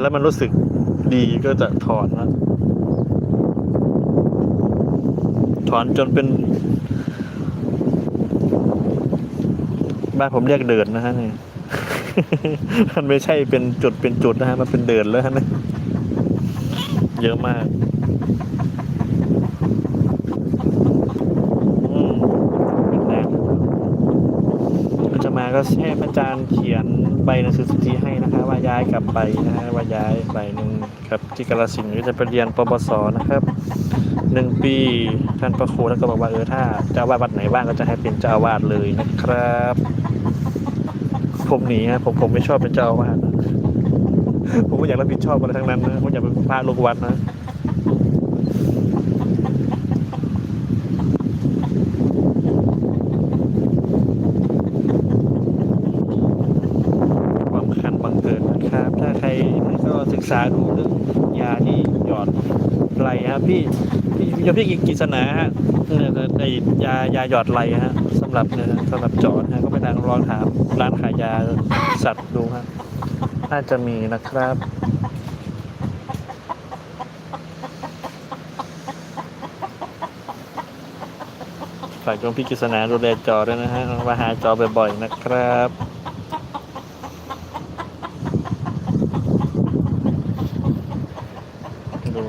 แล้วมันรู้สึกดีก็จะถอนนะถอนจนเป็น บ้านผมเรียกเดินนะฮะนี่มันไม่ใช่เป็นจุดเป็นจุดนะฮะ มันเป็นเดินแล้วฮะเนี่ยเยอะมาก อืมเป็นแรง ก็จะมาก็ให้พระอาจารย์เขียนใบหนังสือสุทธิให้นะคะว่าย้ายกลับไปนะฮะว่าย้ายใบหนึ่งครับที่กาลสินก็จะไปเรียนปปสนะครับหนึ่งปีท่านพระครูท่านก็บอกว่าเออถ้าเจ้าอาวาสวัดไหนว่างก็จะให้เป็นเจ้าอาวาสเลยนะครับ ผมหนีฮะผมผมไม่ชอบเป็นเจ้าอาวาสนะผมไม่อยากรับผิดชอบอะไรทั้งนั้นนะผมอยากเป็นพระลูกวัดนะ ความคันบังเกิดนะครับ ถ้าใครก็ ศึกษาดูเรื่องยาที่หยอดไหลครับพี่พี่พี่พี่กิษณาฮะเนี่ยไอยายาหยอดไหลฮะสำหรับเนี่ยสำหรับเจอดฮะก็ไปทางลองถามร้านขายยาสัตว์ดูฮะน่าจะมีนะครับฝากโยมพี่กิษณาดูแลจอด้วยนะฮะมาหาจอบ่อยๆนะครับ ดู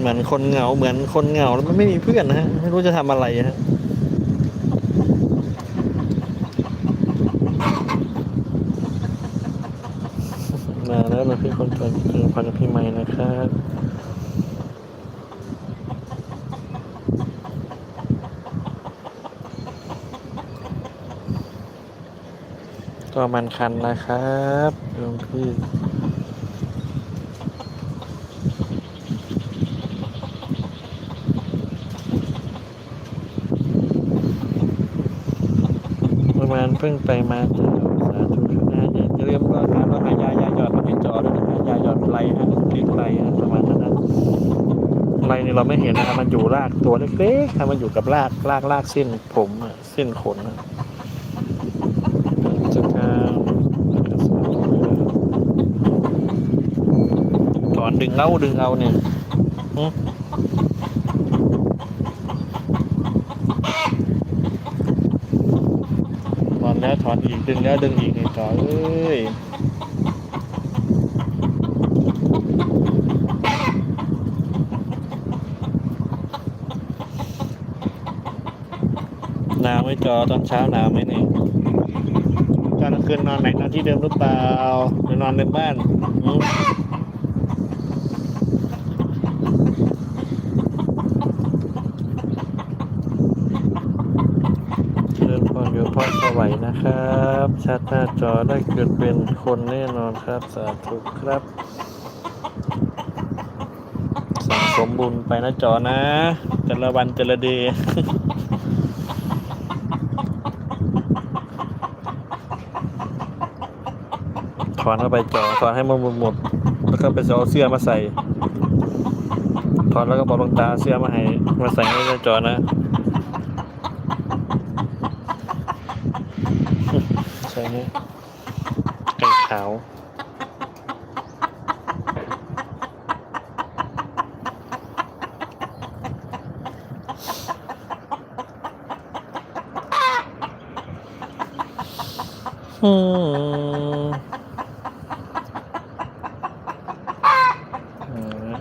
เหมือนคนเหงาเหมือนคนเหงาแล้วมันไม่มีเพื่อนนะฮะไม่รู้จะทำอะไรฮะมาแล้วเราพี่คนเกิดคือพันพี่ใหม่นะครับก็มันคันนะครับโยมพี่ ประมาณ เพิ่งไปมาเจอสาธุข้างหน้าอย่าอย่าลืมว่าการว่าหายายาหยอดมาให้จอด้วยนะฮะยาหยอดไรฮะเรียกไรฮะประมาณนั้นนะไรนี่เราไม่เห็นนะครับมันอยู่รากตัวเล็กๆครับมันอยู่กับรากรากรากเส้นผมอะเส้นขนอะจะการถอนดึงเอาดึงเอาเนี่ยหึถอน แล้วถอนอีกดึงแล้วดึงอีกนี่ต่อเอ้ยหนาวไหม่จอตอนเช้าหนาวไหมเนี่ยตอนกลางคืนนอนไหนนอนที่เดิมหรือเปล่าหรือนอนในบ้านอืมเชิญพร อยู่พ่อสวัยนะครับชาติหน้าจอได้เกิดเป็นคนแน่นอนครับ สาธุครับสังสมบุญไปนะจอนะแต่ละวันแต่ละเดย์ถอนเข้าไปจอถอนให้มันหมดหมด แล้วก็ไปเอาเสื้อมาใส่ ถอนแล้วก็บอกลวงตาเสื้อมาให้ มาใส่ให้ในจอนะ ใช่นี่ไก่ขาว อืมอืม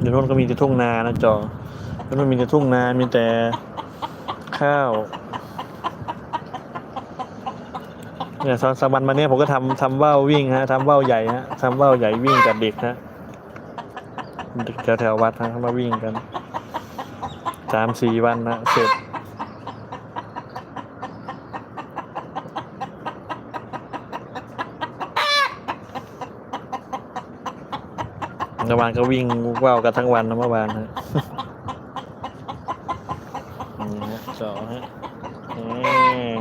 เดี๋ยว โน่นก็มีแต่ทุ่งนานะจอแล้วมันมีแต่ทุ่งนา มีแต่ข้าวเนี่ยสองสามวันมาเนี้ยผมก็ทำทำว่าววิ่งฮะทำว่าวใหญ่ฮะทำว่าวใหญ่วิ่งกับเด็กฮะเด็กแถววัดฮะมาวิ่งกันสามสี่วันนะเสร็จ กลางวันก็วิ่งว่าวกันทั้งวันนะเมื่อวานฮะนี่ฮะสองฮะอืม